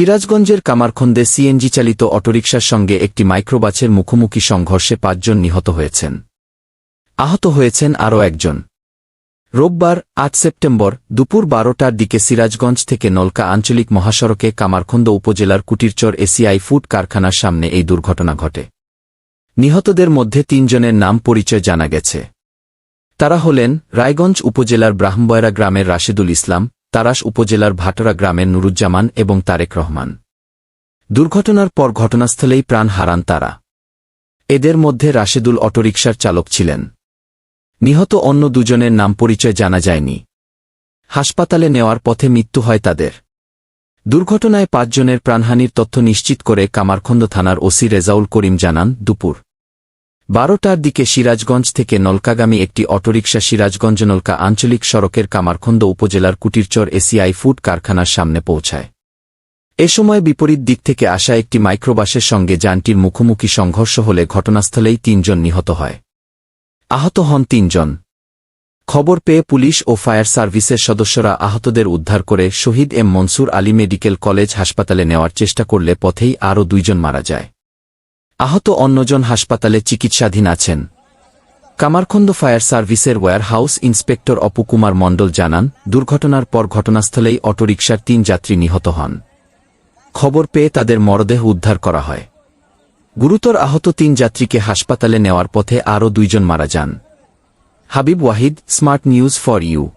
সিরাজগঞ্জের কামারখন্দে সিএনজি চালিত অটোরিকশার সঙ্গে একটি মাইক্রোবাসের মুখোমুখি সংঘর্ষে পাঁচজন নিহত হয়েছেন। আহত হয়েছেন আরও একজন। রোববার, আট সেপ্টেম্বর, দুপুর বারোটার দিকে সিরাজগঞ্জ থেকে নলকা আঞ্চলিক মহাসড়কে কামারখন্দ উপজেলার কুটিরচর এসিআই ফুড কারখানার সামনে এই দুর্ঘটনা ঘটে। নিহতদের মধ্যে তিনজনের নাম পরিচয় জানা গেছে। তারা হলেন রায়গঞ্জ উপজেলার ব্রাহ্মবয়রা গ্রামের রাশেদুল ইসলাম তারাস উপজেলার ভাটরা গ্রামের নুরুজ্জামান এবং তারেক রহমান। দুর্ঘটনার পর ঘটনাস্থলেই প্রাণ হারান তারা। এদের মধ্যে রাশেদুল অটোরিকশার চালক ছিলেন। নিহত অন্য দুজনের নাম পরিচয় জানা যায়নি। হাসপাতালে নেওয়ার পথে মৃত্যু হয় তাদের। দুর্ঘটনায় পাঁচজনের প্রাণহানির তথ্য নিশ্চিত করে কামারখন্দ থানার ওসি রেজাউল করিম জানান, দুপুর। বারোটার দিকে সিরাজগঞ্জ থেকে নলকাগামী একটি অটোরিকশা সিরাজগঞ্জ নলকা আঞ্চলিক সড়কের কামারখন্দ উপজেলার কুটিরচর এসিআই ফুড কারখানার সামনে পৌঁছায়। এ সময় বিপরীত দিক থেকে আসা একটি মাইক্রোবাসের সঙ্গে যানটির মুখোমুখি সংঘর্ষ হলে ঘটনাস্থলেই তিনজন নিহত হয়। আহত হন তিনজন। খবর পেয়ে পুলিশ ও ফায়ার সার্ভিসের সদস্যরা আহতদের উদ্ধার করে Shaheed M Mansur Ali medical college হাসপাতালে নেওয়ার চেষ্টা করলে পথেই আরও দুইজন মারা যায়। আহত অন্যজন হাসপাতালে চিকিৎসাধীন আছেন। কামারখন্দ ফায়ার সার্ভিসের ওয়্যারহাউস ইন্সপেক্টর অপুকুমার মণ্ডল জানান, দুর্ঘটনার পর ঘটনাস্থলেই অটোরিকশার তিন যাত্রী নিহত হন। খবর পেয়ে তাদের মরদেহ উদ্ধার করা হয়। গুরুতর আহত তিন যাত্রীকে হাসপাতালে নেওয়ার পথে আরও দুইজন মারা যান। Habib Wahid, smart news for you.